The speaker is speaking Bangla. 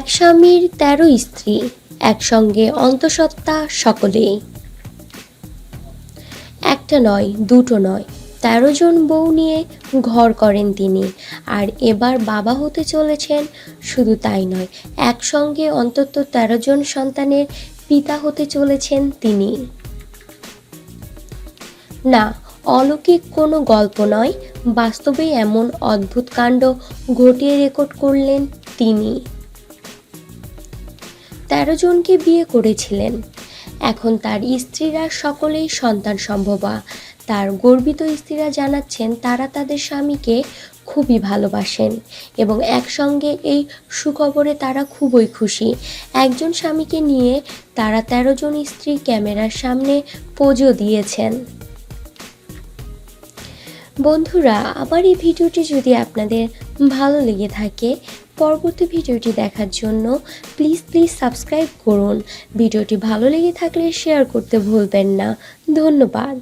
স্বামীর তেরো স্ত্রী, একসঙ্গে অন্তঃসত্ত্বা সকলেই। একটা নয়, দুটো নয়, তেরো জন বউ নিয়ে ঘর করেন তিনি, আর এবার বাবা হতে চলেছেন শুধু তাই নয়, একসঙ্গে অন্তত তেরো জন সন্তানের পিতা হতে চলেছেন তিনি। না, অলৌকিক কোনো গল্প নয়, বাস্তবে এমন অদ্ভুত কাণ্ড ঘটিয়ে রেকর্ড করলেন তিনি। তেরো জনকে বিয়ে করেছিলেন। এখন তার স্ত্রীরা সকলেই সন্তান সম্ভবা। তার গর্বিত স্ত্রীরা জানাচ্ছেন, তারা তাদের স্বামীকে খুবই ভালোবাসেন এবং একসঙ্গে এই সুখবরে তারা খুবই খুশি। একজন স্বামীকে নিয়ে তারা তেরো জন স্ত্রী ক্যামেরার সামনে পোজও দিয়েছেন। বন্ধুরা আমার এই ভিডিওটি যদি আপনাদের ভালো লেগে থাকে পরবর্তী ভিডিওটি দেখার জন্য প্লিজ প্লিজ সাবস্ক্রাইব করুন। ভিডিওটি ভালো লেগে থাকলে শেয়ার করতে ভুলবেন না। ধন্যবাদ।